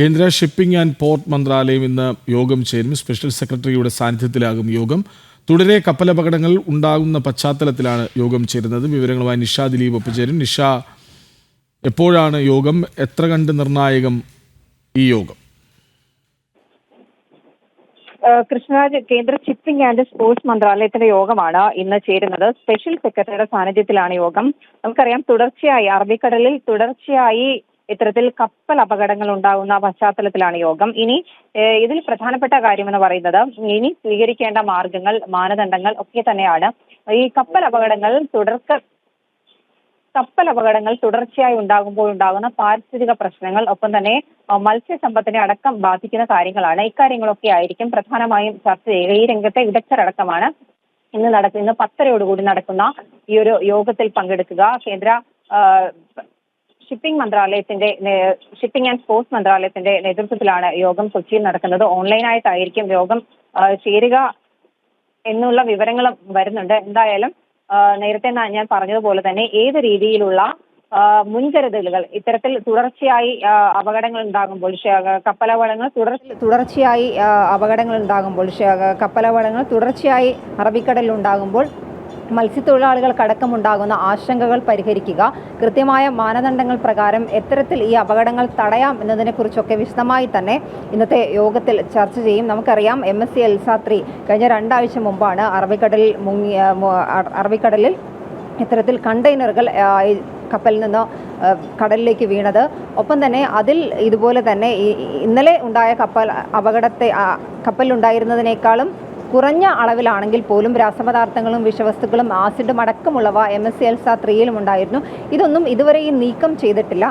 കേന്ദ്ര shipping and port മന്ത്രാലയം ഇന്ന് യോഗം ചേരും. സ്പെഷ്യൽ സെക്രട്ടറിയുടെ സാന്നിധ്യത്തിലാകും യോഗം. തുടരെ കപ്പലപകടങ്ങൾ ഉണ്ടാകുന്ന പശ്ചാത്തലത്തിലാണ് യോഗം ചേരുന്നത്. വിവരങ്ങളുമായി നിഷ ദിലീപ് ഒപ്പുചേരും. നിഷ എപ്പോഴാണ് യോഗം? എത്ര കണ്ട് നിർണായകം ഈ യോഗം? കൃഷ്ണരാജ് കേന്ദ്ര ഷിപ്പിംഗ് ആൻഡ് സ്പോർട്സ് മന്ത്രാലയത്തിന്റെ യോഗമാണ് ഇന്ന് ചേരുന്നത്. സ്പെഷ്യൽ സെക്രട്ടറിയുടെ സാന്നിധ്യത്തിലാണ് യോഗം. നമുക്കറിയാം തുടർച്ചയായി അറബിക്കടലിൽ തുടർച്ചയായി ഇത്തരത്തിൽ കപ്പൽ അപകടങ്ങൾ ഉണ്ടാകുന്ന പശ്ചാത്തലത്തിലാണ് യോഗം. ഇനി ഇതിൽ പ്രധാനപ്പെട്ട കാര്യം എന്ന് പറയുന്നത് ഇനി സ്വീകരിക്കേണ്ട മാർഗങ്ങൾ മാനദണ്ഡങ്ങൾ ഒക്കെ തന്നെയാണ്. ഈ കപ്പൽ അപകടങ്ങൾ തുടർക്ക കപ്പൽ അപകടങ്ങൾ തുടർച്ചയായി ഉണ്ടാകുമ്പോൾ ഉണ്ടാകുന്ന പാരിസ്ഥിതിക പ്രശ്നങ്ങൾ ഒപ്പം തന്നെ മത്സ്യസമ്പത്തിനെ അടക്കം ബാധിക്കുന്ന കാര്യങ്ങളാണ്. ഇക്കാര്യങ്ങളൊക്കെ ആയിരിക്കും പ്രധാനമായും ചർച്ച ചെയ്യുക. ഈ രംഗത്തെ വിദഗ്ധരടക്കമാണ് ഇന്ന് നടക്കുന്ന പത്തരയോടുകൂടി നടക്കുന്ന ഈ ഒരു യോഗത്തിൽ പങ്കെടുക്കുക. കേന്ദ്ര ഷിപ്പിംഗ് മന്ത്രാലയത്തിന്റെ ഷിപ്പിംഗ് ആൻഡ് സ്പോർട്സ് മന്ത്രാലയത്തിന്റെ നേതൃത്വത്തിലാണ് യോഗം കൊച്ചിയിൽ നടക്കുന്നത്. ഓൺലൈനായിട്ടായിരിക്കും യോഗം ചേരുക എന്നുള്ള വിവരങ്ങളും വരുന്നുണ്ട്. എന്തായാലും നേരത്തെ ഞാൻ പറഞ്ഞതുപോലെ തന്നെ ഏത് രീതിയിലുള്ള മുൻകരുതലുകൾ ഇത്തരത്തിൽ തുടർച്ചയായി അപകടങ്ങൾ ഉണ്ടാകുമ്പോൾ കപ്പലവളങ്ങൾ തുടർ തുടർച്ചയായി അപകടങ്ങൾ ഉണ്ടാകുമ്പോൾ കപ്പലവളങ്ങൾ തുടർച്ചയായി അറബിക്കടലിൽ ഉണ്ടാകുമ്പോൾ മത്സ്യത്തൊഴിലാളികൾക്കടക്കമുണ്ടാകുന്ന ആശങ്കകൾ പരിഹരിക്കുക കൃത്യമായ മാനദണ്ഡങ്ങൾ പ്രകാരം എത്തരത്തിൽ ഈ അപകടങ്ങൾ തടയാം എന്നതിനെക്കുറിച്ചൊക്കെ വിശദമായി തന്നെ ഇന്നത്തെ യോഗത്തിൽ ചർച്ച ചെയ്യും. നമുക്കറിയാം എം എസ് സി എൽസാത്രി കഴിഞ്ഞ രണ്ടാഴ്ച മുമ്പാണ് അറബിക്കടലിൽ മുങ്ങി അറബിക്കടലിൽ ഇത്തരത്തിൽ കണ്ടെയ്നറുകൾ കപ്പലിൽ നിന്ന് കടലിലേക്ക് വീണത്. ഒപ്പം തന്നെ അതിൽ ഇതുപോലെ തന്നെ ഇന്നലെ ഉണ്ടായ കപ്പൽ അപകടത്തെ കപ്പലുണ്ടായിരുന്നതിനേക്കാളും കുറഞ്ഞ അളവിലാണെങ്കിൽ പോലും രാസപദാർത്ഥങ്ങളും വിഷവസ്തുക്കളും ആസിഡും അടക്കമുള്ളവ എം എസ് സി എൽസ ത്രീയിലും ഉണ്ടായിരുന്നു. ഇതൊന്നും ഇതുവരെയും നീക്കം ചെയ്തിട്ടില്ല.